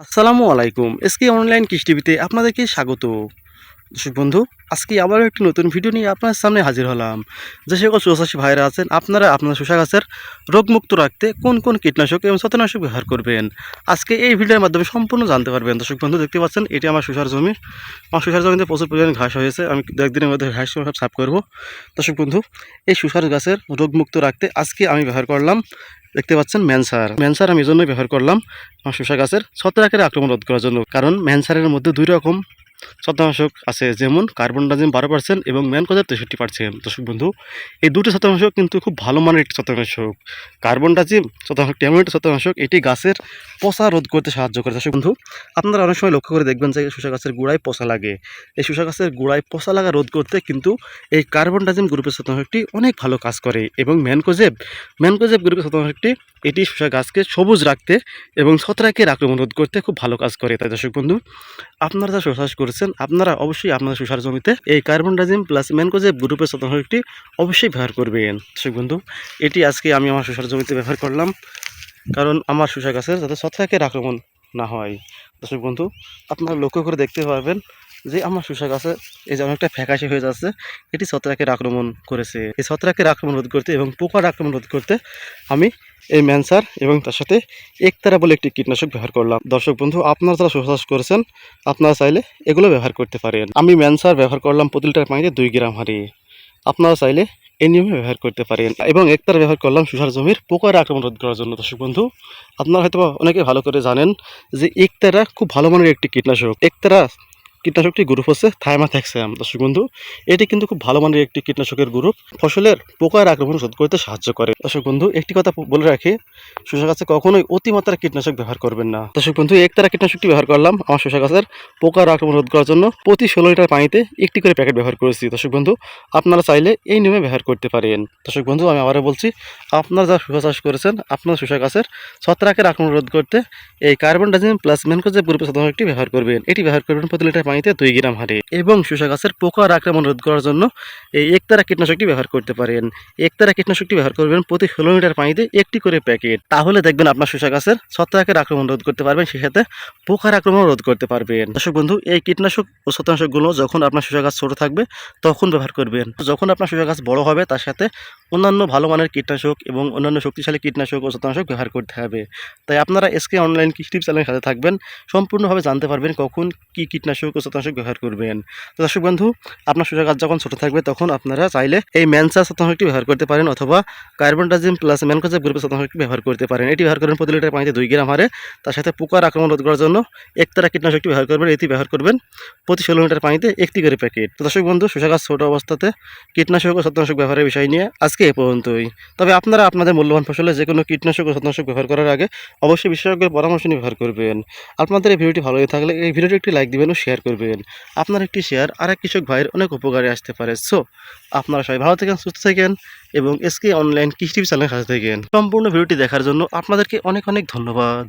আসসালামু আলাইকুম SK online কৃষি টিভিতে আপনাদেরকে স্বাগত। দর্শক বন্ধু, আজকে আবারও একটি নতুন ভিডিও নিয়ে আপনার সামনে হাজির হলাম। যে সকল চৌষাশি ভাইরা আছেন, আপনারা আপনার শসা গাছের রোগমুক্ত রাখতে কোন কোন কীটনাশক এবং ছত্রনাশক ব্যবহার করবেন? আজকে এই ভিডিওর মাধ্যমে সম্পূর্ণ জানতে পারবেন। দর্শক বন্ধু, দেখতে পাচ্ছেন, এটি আমার শসার জমি। আমার শসার জমিতে প্রচুর পরিমাণে ঘাস হয়েছে। আমি দু একদিনের মধ্যে ঘাস সব সাফ করব। দর্শক বন্ধু, এই শসার গাছের রোগমুক্ত রাখতে আজকে আমি ব্যবহার করলাম, দেখতে পাচ্ছেন, ম্যানসার। ম্যানসার আমি এই জন্যই ব্যবহার করলাম আমার শসা গাছের ছত্রাকের আক্রমণ রোধ করার জন্য। কারণ ম্যানসারের মধ্যে দুই রকম ছত্রাকনাশক আছে, যেমন কার্বন ডাইজিম বারো পার্সেন্ট এবং ম্যানকোজার তেষট্টি পার্সেন্ট দর্শক বন্ধু, এই দুটি ছত্রাকনাশক কিন্তু খুব ভালো মানের একটি ছত্রাকনাশক কার্বন ডাইজিম ছত্রাকনাশক ট্যামোয়েট ছত্রাকনাশক এটি গাছের পচা রোধ করতে সাহায্য করে। দর্শক বন্ধু, আপনারা অনেক সময় লক্ষ্য করে দেখবেন যে শসা গাছের গোড়ায় পচা লাগে। এই শসা গাছের গোড়ায় পচা লাগা রোধ করতে কিন্তু এই কার্বন ডাইজিম গ্রুপের ছত্রাকনাশকটি অনেক ভালো কাজ করে এবং ম্যানকোজেব ম্যানকোজেব গ্রুপের ছত্রাকনাশকটি এটি শসা গাছকে সবুজ রাখতে এবং ছত্রাকের আক্রমণ রোধ করতে খুব ভালো কাজ করে। তাই দর্শক বন্ধু, আপনারা যা শোষাস করেছেন, আপনারা অবশ্যই আপনাদের শসার জমিতে এই কার্বন ডাইজিম প্লাস ম্যানকোজেব গ্রুপের ছত্রাকনাশকটি অবশ্যই ব্যবহার করবেন। দর্শক বন্ধু, এটি আজকে আমি আমার শসার জমিতে ব্যবহার করলাম কারণ আমার শসা গাছের যাতে ছত্রাকের আক্রমণ না হয়। দর্শক বন্ধু, আপনারা লক্ষ্য করে দেখতে পারবেন যে আমার শসা গাছে এই যে অনেকটা ফ্যাকাশে হয়ে যাচ্ছে, এটি ছত্রাকের আক্রমণ করেছে। এই ছত্রাকের আক্রমণ রোধ করতে এবং পোকার আক্রমণ রোধ করতে আমি এই ম্যানসার এবং তার সাথে একতারা বলে একটি কীটনাশক ব্যবহার করলাম। দর্শক বন্ধু, আপনারা যারা শোষাস করেছেন, আপনারা চাইলে এগুলো ব্যবহার করতে পারেন। আমি ম্যানসার ব্যবহার করলাম প্রতি লিটার পানিতে দুই গ্রাম হারে আপনারা চাইলে এই নিয়মে ব্যবহার করতে পারেন এবং একতার ব্যবহার করলাম সুসার জমির পোকার আক্রমণ রোধ করার জন্য। দর্শক বন্ধু, আপনারা হয়তো অনেকে ভালো করে জানেন যে একতারা খুব ভালো মানের একটি কীটনাশক। একতারা কীটনাশকটি গ্রুপ হচ্ছে থাইমাথ্যাক্সাম দর্শক বন্ধু, এটি কিন্তু খুব ভালো মানের একটি কীটনাশকের গ্রুপ। ফসলের পোকার আক্রমণ রোধ করতে সাহায্য করে। দর্শক বন্ধু, একটি কথা বলে রাখি, শসা গাছে কখনোই অতিমাত্রা কীটনাশক ব্যবহার করবেন না। দর্শক বন্ধু, একতারা কীটনাশকটি ব্যবহার করলাম। আমার শসা গাছের পোকার আক্রমণ রোধ করার জন্য প্রতি ষোলো লিটার পানিতে একটি করে প্যাকেট ব্যবহার করেছি। দর্শক বন্ধু, আপনারা চাইলে এই নিয়মে ব্যবহার করতে পারেন। দর্শক বন্ধু, আমি আবারও বলছি, আপনারা যা শসা চাষ করেছেন, আপনার শসা গাছের ছত্রাকের আক্রমণ রোধ করতে এই কার্বন ডাইজিম প্লাস ম্যানকোজেব গ্রুপের সাধারণ একটি ব্যবহার করবেন। এটি ব্যবহার করবেন প্রতি লিটার পানিতে দুই গ্রাম হারে এবং শসা গাছের পোকার আক্রমণ রোধ করার জন্য এই একতারা কীটনাশকটি ব্যবহার করতে পারেন। একতারা কীটনাশকটি ব্যবহার করবেন প্রতি ষোলো লিটার পানিতে একটি করে প্যাকেট। তাহলে দেখবেন আপনার শসা গাছের ছত্রাকের আক্রমণ রোধ করতে পারবেন সেই সাথে পোকার আক্রমণ রোধ করতে পারবেন। দর্শক বন্ধু, এই কীটনাশক ও ছত্রাকনাশকগুলো যখন আপনার শসা গাছ ছোটো থাকবে, তখন ব্যবহার করবেন। যখন আপনার শসা গাছ বড় হবে, তার সাথে অন্যান্য ভালো মানের কীটনাশক এবং অন্যান্য শক্তিশালী কীটনাশক ও ছত্রাকনাশক ব্যবহার করতে হবে। তাই আপনারা এসকে অনলাইন কৃষি টিপস চ্যানেলের সাথে থাকবেন, সম্পূর্ণভাবে জানতে পারবেন কখন কী কীটনাশক ও ছত্রাকনাশক ব্যবহার করবেন। তো দর্শক বন্ধু, আপনার শসা গাছ যখন ছোটো থাকবে তখন আপনারা চাইলে এই ম্যানসা ছত্রাকনাশকটি ব্যবহার করতে পারেন অথবা কার্বন ডাইজিম প্লাস ম্যানকোজেব গ্রুপের ছত্রাকনাশকটি ব্যবহার করতে পারেন। এটি ব্যবহার করেন প্রতি লিটার পানিতে দুই গ্রাম হারে। তার সাথে পোকার আক্রমণ রোধ করার জন্য একতারা কীটনাশকটি ব্যবহার করবেন, এটি ব্যবহার করবেন প্রতি ষোলো লিটার পানিতে একটি করে প্যাকেট। তো দর্শক বন্ধু শসা গাছ ছোটো অবস্থাতে কীটনাশক ও ছত্রাকনাশক ব্যবহারের বিষয় নিয়ে আজকে এ পর্যন্তই। তবে আপনারা আপনাদের মূল্যবান ফসলে যে কোনো কীটনাশক ও ছত্রাকনাশক ব্যবহার করার আগে অবশ্যই বিশেষজ্ঞের পরামর্শ নিয়ে ব্যবহার করবেন। আপনাদের এই ভিডিওটি ভালো লেগে থাকলে এই ভিডিওটি একটি লাইক দিবেন ও শেয়ার করবেন। আপনার একটি শেয়ার আর এক কৃষক ভাইয়ের অনেক উপকারে আসতে পারে। সো, আপনারা সবাই ভালো থাকেন, সুস্থ থাকেন এবং এসকে অনলাইন কৃষি চ্যানেলের কাছে থাকেন। সম্পূর্ণ ভিডিওটি দেখার জন্য আপনাদেরকে অনেক অনেক ধন্যবাদ।